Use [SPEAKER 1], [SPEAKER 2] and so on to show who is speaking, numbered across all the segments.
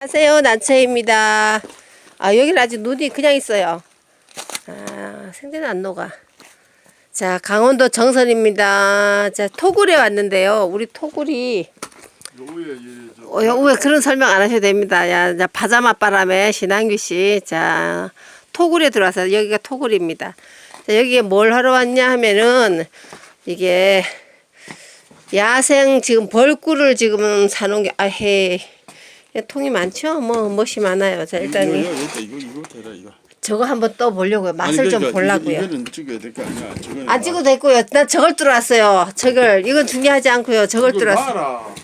[SPEAKER 1] 안녕하세요 난채입니다. 아 여기는 아직 눈이 그냥 있어요. 아 생대는 안 녹아. 자 강원도 정선입니다. 자 토굴에 왔는데요. 우리 토굴이 어, 왜 그런 설명 안 하셔도 됩니다. 야, 자 파자마 바람에 신한규 씨 자 토굴에 들어와서 여기가 토굴입니다. 자, 여기에 뭘 하러 왔냐 하면은 이게 야생 지금 벌꿀을 지금 사놓은 게 아헤 통이 많죠? 뭐 멋이 많아요. 자 일단
[SPEAKER 2] 이거
[SPEAKER 1] 이-
[SPEAKER 2] 이거 이거 이거 이거 대라 이거.
[SPEAKER 1] 저거 한번 떠 보려고요. 맛을 좀 보려고요.
[SPEAKER 2] 이거, 이거는 찍어야 될거 아니야. 저거는
[SPEAKER 1] 안 찍어도 됐고요. 난 저걸 뚫어왔어요. 저걸 이건 중요하지 않고요. 저걸
[SPEAKER 2] 이거
[SPEAKER 1] 뚫었어.
[SPEAKER 2] 봐라.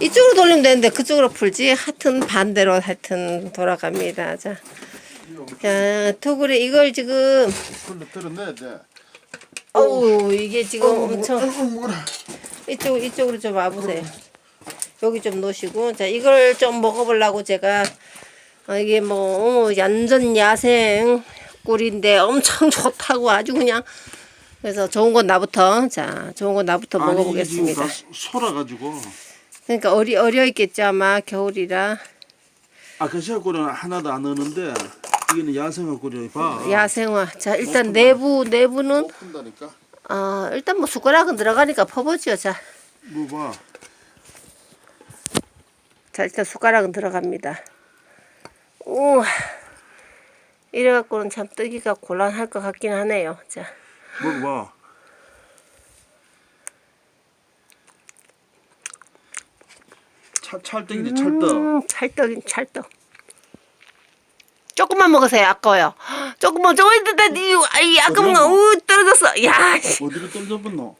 [SPEAKER 1] 이쪽으로 돌리면 되는데 그쪽으로 풀지. 하여튼 반대로 하여튼 돌아갑니다. 자, 자 토굴에 이걸 지금
[SPEAKER 2] 풀로 들어내야 돼.
[SPEAKER 1] 어우 이게 지금 엄청
[SPEAKER 2] 아이고 뭐라.
[SPEAKER 1] 이쪽 이쪽으로 좀 와보세요. 여기 좀 놓으시고 자 이걸 좀 먹어보려고 제가 어, 이게 뭐 어, 완전 야생 꿀인데 엄청 좋다고 아주 그냥 그래서 좋은 건 나부터 자 좋은 건 나부터 먹어보겠습니다.
[SPEAKER 2] 소라 가지고
[SPEAKER 1] 그러니까 어리 어려 있겠죠 아마 겨울이라
[SPEAKER 2] 아카시아 꿀은 하나도 안 넣는데 이거는 야생화 꿀이 봐.
[SPEAKER 1] 야생화. 자 일단 내부 내부는
[SPEAKER 2] 푼다니까.
[SPEAKER 1] 아 일단 뭐 숟가락은 들어가니까 퍼보죠. 자,
[SPEAKER 2] 뭐 봐.
[SPEAKER 1] 자 일단 숟가락은 들어갑니다. 오 이래갖고는 참 뜨기가 곤란할 것 같긴 하네요. 자.
[SPEAKER 2] 먹어봐. 찰 찰떡이지 찰떡.
[SPEAKER 1] 음, 찰떡인 찰떡. 조금만 먹으세요. 아까워요. 조금만 조금 있다 아이 아까운 거 우, 떨어졌어. 야, 씨.
[SPEAKER 2] 어디로 떨어졌노?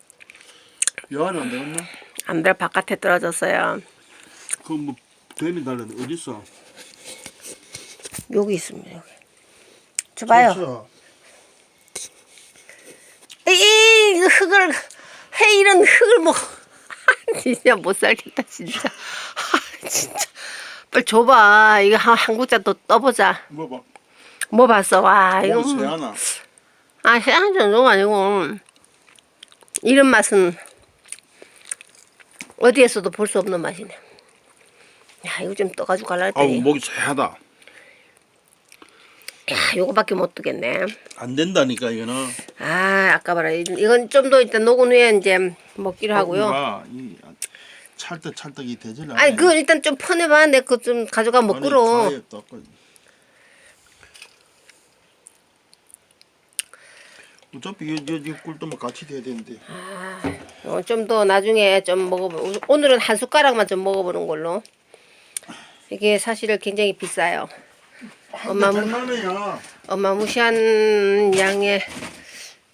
[SPEAKER 2] 여안이 안 되겠나?
[SPEAKER 1] 안돼 바깥에 떨어졌어요.
[SPEAKER 2] 그뭐 뱀이 달렸네. 어디 있어?
[SPEAKER 1] 여기 있습니다. 여기. 줘봐요.
[SPEAKER 2] 그렇죠.
[SPEAKER 1] 이, 이 흙을 해 이런 흙을 뭐 진짜 못 살겠다 진짜. 아, 진짜. 빨리 줘봐. 이거 한, 한 국자 또 떠보자.
[SPEAKER 2] 뭐 봐.
[SPEAKER 1] 뭐 봤어? 와 이거.
[SPEAKER 2] 새하나.
[SPEAKER 1] 아, 해양 정도가 아니고 이런 맛은 어디에서도 볼 수 없는 맛이네. 야, 이거 좀 떠가지고 갈라
[SPEAKER 2] 아우
[SPEAKER 1] 했더니
[SPEAKER 2] 목이 새하다.
[SPEAKER 1] 야, 요거밖에 못 뜨겠네.
[SPEAKER 2] 안 된다니까 이거는.
[SPEAKER 1] 아, 아까 봐라. 이- 이건 좀 더 일단 녹은 후에 이제 먹기로 하고요.
[SPEAKER 2] 봐. 이 찰떡 찰떡이 되질 않아.
[SPEAKER 1] 아니, 그거 일단 좀 퍼내봐. 내거좀 가져가 먹으러.
[SPEAKER 2] 어차피 이, 이, 이 꿀도만 같이 돼야 되는데.
[SPEAKER 1] 어, 좀더 나중에 좀 먹어보. 오늘은 한 숟가락만 좀 먹어보는 걸로. 이게 사실 굉장히 비싸요. 엄마 무-
[SPEAKER 2] 얼마나야?
[SPEAKER 1] 어마무시한 양의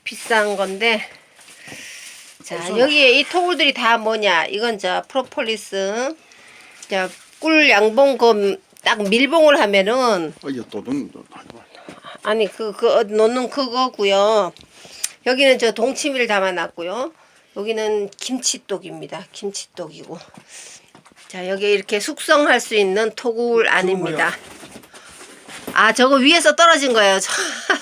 [SPEAKER 1] 비싼 건데 자 여기에 이 토굴들이 다 뭐냐 이건 저 프로폴리스 자꿀 양봉 그딱 밀봉을 하면은
[SPEAKER 2] 도둑.
[SPEAKER 1] 아니 그그 놓는 그거고요 여기는 저 동치미를 담아놨고요 여기는 김치독입니다 김치독이고 자 여기 이렇게 숙성할 수 있는 토굴 안입니다 아 저거 위에서 떨어진 거예요 저-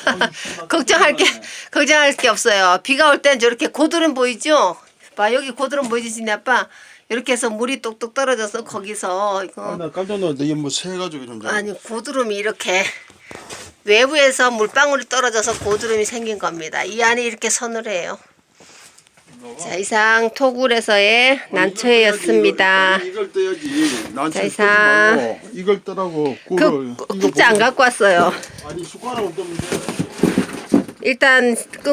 [SPEAKER 1] 걱정할 게 걱정할 게 없어요 비가 올 땐 저렇게 고드름 보이죠 봐 여기 고드름 보이지 진짜 아빠 이렇게 해서 물이 똑똑 떨어져서 거기서 이거
[SPEAKER 2] 아 나 깜짝 놀랐다. 이게 뭐 새 가지고 좀.
[SPEAKER 1] 아니 고드름이 이렇게 외부에서 물방울이 떨어져서 고드름이 생긴 겁니다. 이 안이 이렇게 서늘해요. 자 이상 토굴에서의 난초였습니다.
[SPEAKER 2] 이걸 떠야지. 난
[SPEAKER 1] 자, 이상.
[SPEAKER 2] 말고 이걸 떠라고
[SPEAKER 1] 그
[SPEAKER 2] 꿀을.
[SPEAKER 1] 국자 안 갖고 왔어요.
[SPEAKER 2] 아니 숟가락을 떠면 돼.
[SPEAKER 1] 일단 끊.